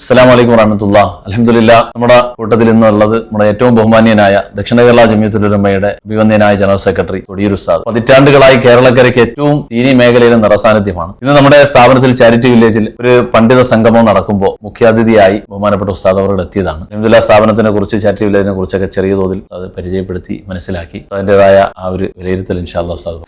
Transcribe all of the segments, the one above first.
അസ്സാം വലൈക്കും വറഹമത്തുള്ള. അലഹമുല്ല നമ്മുടെ കൂട്ടത്തിൽ ഇന്നുള്ളത് നമ്മുടെ ഏറ്റവും ബഹുമാന്യനായ ദക്ഷിണ കേരള ജമിയത്തുലമയുടെ അഭിവന്ദ്യനായ ജനറൽ സെക്രട്ടറി കൊടിയൂർ ഉസ്താദ്. പതിറ്റാണ്ടുകളായി കേരളക്കരയ്ക്ക് ഏറ്റവും ദീനി മേഖലയിലെ നിറസാന്നിധ്യമാണ്. ഇന്ന് നമ്മുടെ സ്ഥാപനത്തിൽ ചാരിറ്റി വില്ലേജിൽ ഒരു പണ്ഡിത സംഗമം നടക്കുമ്പോൾ മുഖ്യാതിഥിയായി ബഹുമാനപ്പെട്ട ഉസ്താദ് അവരുടെ എത്തിയതാണ്. അലഹമുല്ല സ്ഥാപനത്തിനെ കുറിച്ച് ചാരിറ്റി വില്ലേജിനെ കുറിച്ചൊക്കെ ചെറിയ തോതിൽ അത് പരിചയപ്പെടുത്തി മനസ്സിലാക്കി. അതിന്റെതായ ആ ഒരു വിലയിരുത്തൽ ഇൻഷാല്ല ഉസ്താദ്.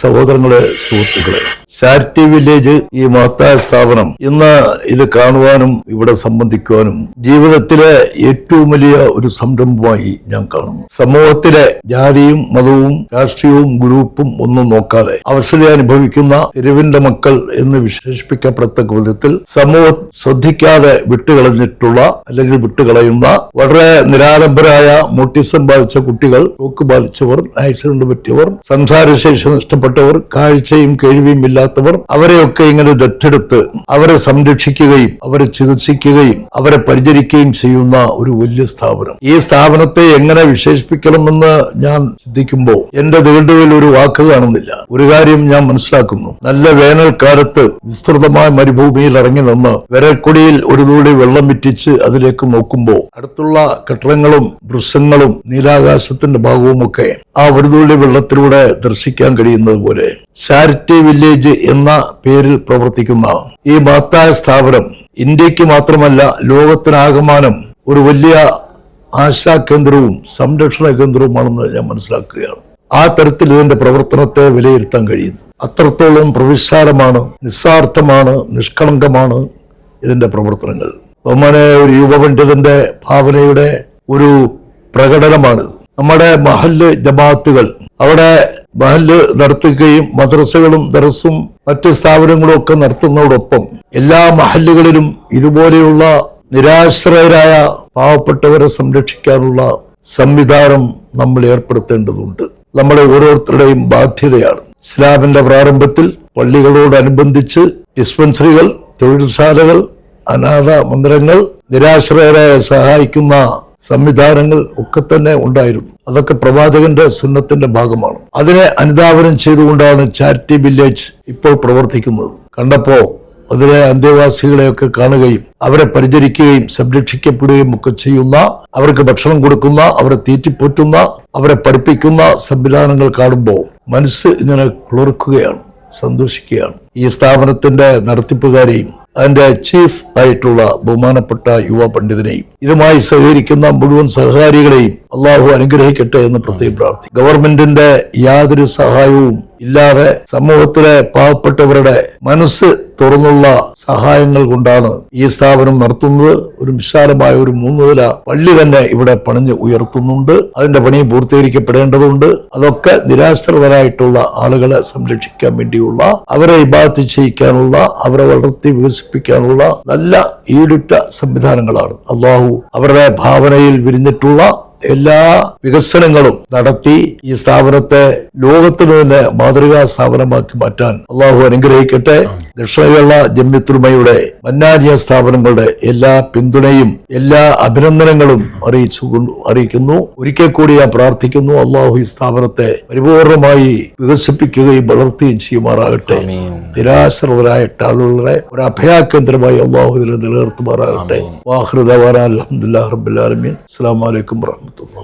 സഹോദരങ്ങളെ സുഹൃത്തുക്കളെ ചാരിറ്റി വില്ലേജ് ഈ മഹത്തായ സ്ഥാപനം. ഇന്ന് ഇത് കാണുവാനും ഇവിടെ സംബന്ധിക്കുവാനും ജീവിതത്തിലെ ഏറ്റവും വലിയ ഒരു സംരംഭമായി ഞാൻ കാണുന്നു. സമൂഹത്തിലെ ജാതിയും മതവും രാഷ്ട്രീയവും ഗ്രൂപ്പും ഒന്നും നോക്കാതെ അവസരം അനുഭവിക്കുന്ന തെരുവിന്റെ മക്കൾ എന്ന് വിശേഷിപ്പിക്കപ്പെടത്തക്ക വിധത്തിൽ സമൂഹം ശ്രദ്ധിക്കാതെ വിട്ടുകളഞ്ഞിട്ടുള്ള അല്ലെങ്കിൽ വിട്ടുകളയുന്ന വളരെ നിരാലംബരായ മോട്ടിസം ബാധിച്ച കുട്ടികൾ തോക്ക് ബാധിച്ചവർ ആക്സിഡന്റ് പറ്റിയവർ സംസാരശേഷി നഷ്ടപ്പെട്ടവർ കാഴ്ചയും കേൾവിയും ഇല്ലാത്തവർ അവരെയൊക്കെ ഇങ്ങനെ ദത്തെടുത്ത് അവരെ സംരക്ഷിക്കുകയും അവരെ ചികിത്സിക്കുകയും അവരെ പരിചരിക്കുകയും ചെയ്യുന്ന ഒരു വലിയ സ്ഥാപനം. ഈ സ്ഥാപനത്തെ എങ്ങനെ വിശേഷിപ്പിക്കണമെന്ന് ഞാൻ ചിന്തിക്കുമ്പോൾ എന്റെ നീണ്ടുവിൽ ഒരു വാക്ക് കാണുന്നില്ല. ഒരു കാര്യം ഞാൻ മനസ്സിലാക്കുന്നു. നല്ല വേനൽക്കാലത്ത് വിസ്തൃതമായ മരുഭൂമിയിൽ ഇറങ്ങി നിന്ന് വിരൽക്കൊടിയിൽ ഒരു തുള്ളി വെള്ളം വിറ്റിച്ച് അതിലേക്ക് നോക്കുമ്പോൾ അടുത്തുള്ള കെട്ടിടങ്ങളും വൃക്ഷങ്ങളും നീലാകാശത്തിന്റെ ഭാഗവുമൊക്കെ ആ ഒരു തുള്ളി വെള്ളത്തിലൂടെ ദർശിക്കാൻ കഴിയുന്നത് പോലെ ചാരിറ്റി വില്ലേജ് എന്ന പേരിൽ പ്രവർത്തിക്കുന്ന ഈ മഹത്തായ സ്ഥാപനം ഇന്ത്യയ്ക്ക് മാത്രമല്ല ലോകത്തിനാകമാനം ഒരു വലിയ ആശാ കേന്ദ്രവും സംരക്ഷണ കേന്ദ്രവുമാണെന്ന് ഞാൻ മനസ്സിലാക്കുകയാണ്. ആ തരത്തിൽ ഇതിന്റെ പ്രവർത്തനത്തെ വിലയിരുത്താൻ കഴിയുന്നു. അത്രത്തോളം പ്രവിശാലമാണ് നിസ്സാർത്ഥമാണ് നിഷ്കളങ്കമാണ് ഇതിന്റെ പ്രവർത്തനങ്ങൾ. ബഹുമാനെ ഒരു യുവപണ്ഡിതന്റെ ഭാവനയുടെ ഒരു പ്രകടനമാണിത്. നമ്മുടെ മഹല്ല് ജമാഅത്തുകൾ അവിടെ മഹൽ നടത്തുകയും മദ്രസകളും ദറസും മറ്റ് സ്ഥാപനങ്ങളും ഒക്കെ നടത്തുന്നതോടൊപ്പം എല്ലാ മഹല്ലുകളിലും ഇതുപോലെയുള്ള നിരാശ്രയരായ പാവപ്പെട്ടവരെ സംരക്ഷിക്കാനുള്ള സംവിധാനം നമ്മൾ ഏർപ്പെടുത്തേണ്ടതുണ്ട്. നമ്മുടെ ഓരോരുത്തരുടെയും ബാധ്യതയാണ്. ഇസ്ലാമിന്റെ പ്രാരംഭത്തിൽ പള്ളികളോടനുബന്ധിച്ച് ഡിസ്പെൻസറികൾ തൊഴിൽശാലകൾ അനാഥ മന്ദിരങ്ങൾ നിരാശ്രയരെ സഹായിക്കുന്ന സംവിധാനങ്ങൾ ഒക്കെ തന്നെ ഉണ്ടായിരുന്നു. അതൊക്കെ പ്രവാചകന്റെ സുന്നത്തിന്റെ ഭാഗമാണ്. അതിനെ അനുധാപനം ചെയ്തുകൊണ്ടാണ് ചാരിറ്റി വില്ലേജ് ഇപ്പോൾ പ്രവർത്തിക്കുന്നത്. കണ്ടപ്പോ അതിലെ അന്തേവാസികളെയൊക്കെ കാണുകയും അവരെ പരിചരിക്കുകയും സംരക്ഷിക്കപ്പെടുകയും ഒക്കെ ചെയ്യുന്ന അവർക്ക് ഭക്ഷണം കൊടുക്കുന്ന അവരെ തീറ്റിപ്പോറ്റുന്ന അവരെ പഠിപ്പിക്കുന്ന സംവിധാനങ്ങൾ കാണുമ്പോൾ മനസ്സ് ഇങ്ങനെ കുളിർക്കുകയാണ് സന്തോഷിക്കുകയാണ്. ഈ സ്ഥാപനത്തിന്റെ നടത്തിപ്പുകാരെയും അതിന്റെ ചീഫ് ആയിട്ടുള്ള ബഹുമാനപ്പെട്ട യുവ പണ്ഡിതനെയും ഇതുമായി സഹകരിക്കുന്ന മുഴുവൻ സഹകാരികളെയും അള്ളാഹു അനുഗ്രഹിക്കട്ടെ എന്ന് പ്രത്യേകം പ്രാർത്ഥിക്കും ഗവൺമെന്റിന്റെ യാതൊരു സഹായവും ഇല്ലാതെ സമൂഹത്തിലെ പാവപ്പെട്ടവരുടെ മനസ്സ് തുറന്നുള്ള സഹായങ്ങൾ കൊണ്ടാണ് ഈ സ്ഥാപനം നടത്തുന്നത്. ഒരു വിശാലമായ ഒരു മൂന്ന് നില പള്ളി തന്നെ ഇവിടെ പണിഞ്ഞ് ഉയർത്തുന്നുണ്ട്. അതിന്റെ പണി പൂർത്തീകരിക്കപ്പെടേണ്ടതുണ്ട്. അതൊക്കെ നിരാശ്രിതരായിട്ടുള്ള ആളുകളെ സംരക്ഷിക്കാൻ വേണ്ടിയുള്ള അവരെ ഇബാത്ത് ചെയ്യിക്കാനുള്ള അവരെ വളർത്തി വികസിപ്പിക്കാനുള്ള നല്ല ഈടുറ്റ സംവിധാനങ്ങളാണ്. അള്ളാഹു അവരുടെ ഭാവനയിൽ വിരിഞ്ഞിട്ടുള്ള എല്ലാ വികസനങ്ങളും നടത്തി ഈ സ്ഥാപനത്തെ ലോകത്തിന് തന്നെ മാതൃകാ സ്ഥാപനമാക്കി മാറ്റാൻ അള്ളാഹു അനുഗ്രഹിക്കട്ടെ. ദക്ഷിണ കേരള ജമ്യത്തുമയുടെ മന്നാരിയ സ്ഥാപനങ്ങളുടെ എല്ലാ പിന്തുണയും എല്ലാ അഭിനന്ദനങ്ങളും അറിയിച്ചു അറിയിക്കുന്നു. ഒരിക്കൽ കൂടി ഞാൻ പ്രാർത്ഥിക്കുന്നു അള്ളാഹു ഈ സ്ഥാപനത്തെ പരിപൂർണമായി വികസിപ്പിക്കുകയും വളർത്തുകയും ചെയ്യുമാറാകട്ടെ. നിരാശ്രവരായിട്ട് ആളുകളെ ഒരു അഭയാകേന്ദ്രമായി അള്ളാഹു ഇതിൽ നിലനിർത്തുമാറാകട്ടെ. വാഹൃദവാന അലഹമുല്ലാ റബ്ബുലാലമീൻ അസ്സാം വലൈക്കും വാഹമത്തുള്ള